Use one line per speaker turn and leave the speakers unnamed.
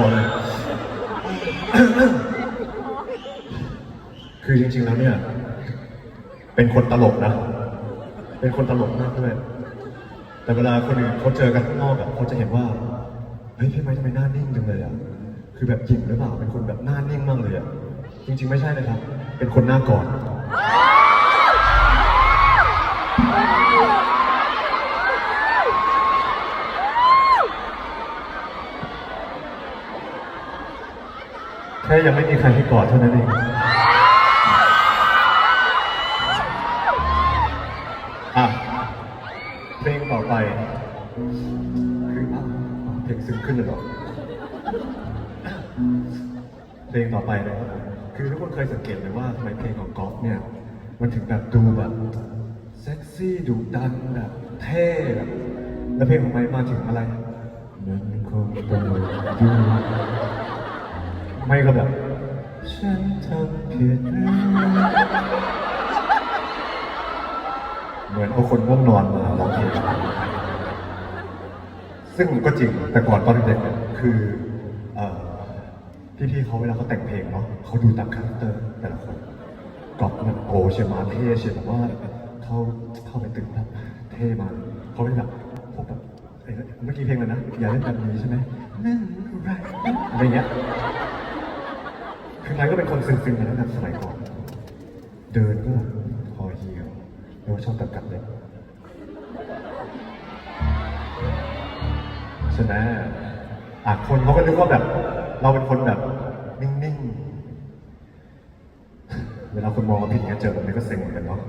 อเลย คือจริง ๆ แล้วเนี่ย เป็นคนตลกนะ เป็นคนตลกมากด้วย แต่เวลาคนอื่นเขาเจอกันข้างนอกอะเขาจะเห็นว่า เฮ้ยพี่ไม้ทำไมหน้านิ่งจังเลยอะคือแบบหยิ่งหรือเปล่า เป็นคนแบบหน้านิ่งมากเลยอะจริง ๆ ไม่ใช่นะครับ เป็นคนหน้ากอด ค่ยังไม่มีใครให้กอดเท่านั้นเอง อะ เพลงต่อไปคือเพลงซึ้งขึ้นเลยหรอ เพลงต่อไปนะครับคือทุกคนเคยสังเกตไหมว่าทำไมเพลงของก๊อฟเนี่ย มันถึงแบบดูแบบเซ็กซี่ดุดันแบบเท่แบบแล้วเพลงของไม้มาถึงอะไรมันคงต้องอยู่ ไม่ก็แบบ ฉันทำผิดหรือเหมือนเอาคนง่วงนอนมาร้องเพลงซึ่งก็จริงแต่ก่อนตอนเด็กๆเนี่ยคือเอ่อพี่ๆเขาเวลาเขาแต่งเพลงเนาะเขาดูตามคาแรคเตอร์แต่ละคนกอบมันโกเชียร์มาเท่เชียร์แบบว่าเขาเข้าไปตึกแบบเท่มาเขาไม่แบบพวกแบบเอ้ยเมื่อกี้เพลงอะไรนะ อย่าเล่นแบบนี้ใช่ไหมนั่นไรอะไรเงี้ย คือไมค์ก็เป็นคนซึ้งๆมาตั้งแต่สมัยก่อน เดินก็คอเหี่ยวแล้วชอบตัดกัดเล็บใช่ไหมอะคนเขาก็นึกว่าแบบ เราเป็นคนแบบนิ่งๆ เวลาคนมองเราผิดเงี้ยเจอแบบนี้ก็เซ็งเหมือนกันเนาะ